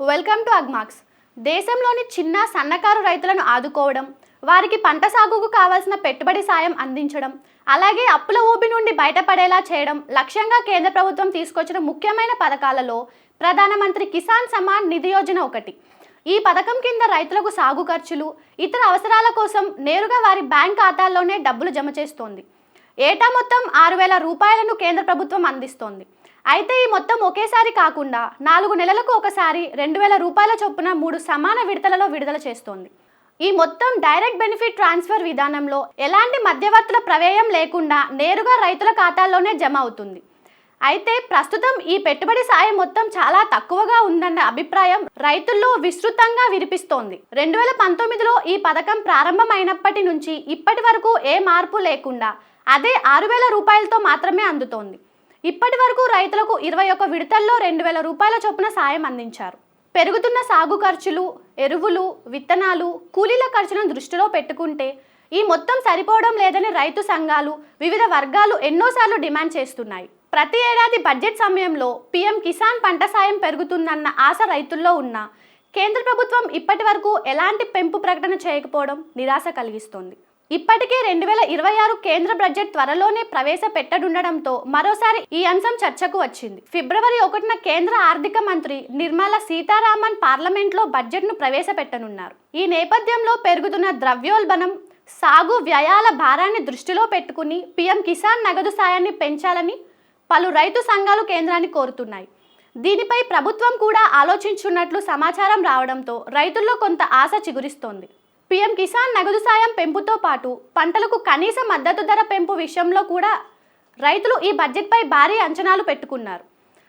Welcome to Agmax దేశంలోని చిన్న సన్నకారు రైతులను ఆదుకోవడం వారికి పంట సాగుకు కావాల్సిన పెట్టుబడి సాయం అందించడం అలాగే అప్పుల ఊబి నుండి బయటపడేలా చేయడం లక్ష్యంగా కేంద్ర ప్రభుత్వం తీసుకొచ్చిన ముఖ్యమైన పథకాలలో ప్రధానమంత్రి కిసాన్ సమ్మాన్ నిధి యోజన ఒకటి. ఈ పథకం కింద రైతులకు సాగు ఖర్చులు ఇతర అవసరాల కోసం నేరుగా వారి బ్యాంక్ ఖాతాల్లోనే డబ్బులు జమ చేస్తోంది. ఏటా మొత్తం ఆరు వేల రూపాయలను కేంద్ర ప్రభుత్వం అందిస్తోంది. అయితే ఈ మొత్తం ఒకేసారి కాకుండా నాలుగు నెలలకు ఒకసారి రెండు వేల రూపాయల చొప్పున మూడు సమాన విడతలలో విడుదల చేస్తోంది. ఈ మొత్తం డైరెక్ట్ బెనిఫిట్ ట్రాన్స్ఫర్ విధానంలో ఎలాంటి మధ్యవర్తుల ప్రవేయం లేకుండా నేరుగా రైతుల ఖాతాల్లోనే జమ అవుతుంది. అయితే ప్రస్తుతం ఈ పెట్టుబడి సాయం మొత్తం చాలా తక్కువగా ఉందన్న అభిప్రాయం రైతుల్లో విస్తృతంగా వినిపిస్తోంది. రెండు వేల పంతొమ్మిదిలో ఈ పథకం ప్రారంభమైనప్పటి నుంచి ఇప్పటి వరకు ఏ మార్పు లేకుండా అదే ఆరు వేల రూపాయలతో మాత్రమే అందుతోంది. ఇప్పటి వరకు రైతులకు ఇరవై ఒక్క విడతల్లో రెండు వేల రూపాయల చొప్పున సాయం అందించారు. పెరుగుతున్న సాగు ఖర్చులు ఎరువులు విత్తనాలు కూలీల ఖర్చులను దృష్టిలో పెట్టుకుంటే ఈ మొత్తం సరిపోవడం లేదని రైతు సంఘాలు వివిధ వర్గాలు ఎన్నోసార్లు డిమాండ్ చేస్తున్నాయి. ప్రతి ఏడాది బడ్జెట్ సమయంలో పీఎం కిసాన్ పంట సాయం పెరుగుతుందన్న ఆశ రైతుల్లో ఉన్న కేంద్ర ప్రభుత్వం ఇప్పటి వరకు ఎలాంటి పెంపు ప్రకటన చేయకపోవడం నిరాశ కలిగిస్తోంది. ఇప్పటికే రెండు వేల ఇరవై ఆరు కేంద్ర బడ్జెట్ త్వరలోనే ప్రవేశపెట్టనుండడంతో మరోసారి ఈ అంశం చర్చకు వచ్చింది. ఫిబ్రవరి ఒకటిన కేంద్ర ఆర్థిక మంత్రి నిర్మలా సీతారామన్ పార్లమెంట్లో బడ్జెట్ను ప్రవేశపెట్టనున్నారు. ఈ నేపథ్యంలో పెరుగుతున్న ద్రవ్యోల్బణం సాగు వ్యయాల భారాన్ని దృష్టిలో పెట్టుకుని పీఎం కిసాన్ నగదు సాయాన్ని పెంచాలని పలు రైతు సంఘాలు కేంద్రాన్ని కోరుతున్నాయి. దీనిపై ప్రభుత్వం కూడా ఆలోచించున్నట్లు సమాచారం రావడంతో రైతుల్లో కొంత ఆశ చిగురిస్తోంది. పీఎం కిసాన్ నగదు సాయం పెంపుతో పాటు పంటలకు కనీస మద్దతు ధర పెంపు విషయంలో కూడా రైతులు ఈ బడ్జెట్పై భారీ అంచనాలు పెట్టుకున్నారు.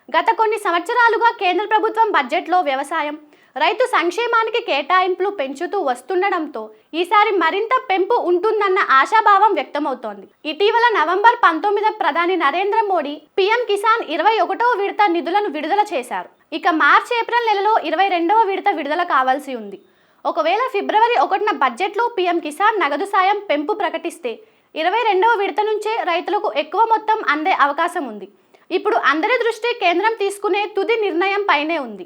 గత కొన్ని సంవత్సరాలుగా కేంద్ర ప్రభుత్వం బడ్జెట్లో వ్యవసాయం రైతు సంక్షేమానికి కేటాయింపులు పెంచుతూ వస్తుండడంతో ఈసారి మరింత పెంపు ఉంటుందన్న ఆశాభావం వ్యక్తమవుతోంది. ఇటీవల నవంబర్ పంతొమ్మిది ప్రధాని నరేంద్ర మోడీ పీఎం కిసాన్ ఇరవై ఒకటవ విడత నిధులను విడుదల చేశారు. ఇక మార్చి ఏప్రిల్ నెలలో ఇరవై రెండవ విడత విడుదల కావాల్సి ఉంది. ఒకవేళ ఫిబ్రవరి ఒకటిన బడ్జెట్లో పీఎం కిసాన్ నగదు సాయం పెంపు ప్రకటిస్తే ఇరవై రెండవ విడత నుంచే రైతులకు ఎక్కువ మొత్తం అందే అవకాశం ఉంది. ఇప్పుడు అందరి దృష్టి కేంద్రం తీసుకునే తుది నిర్ణయం పైనే ఉంది.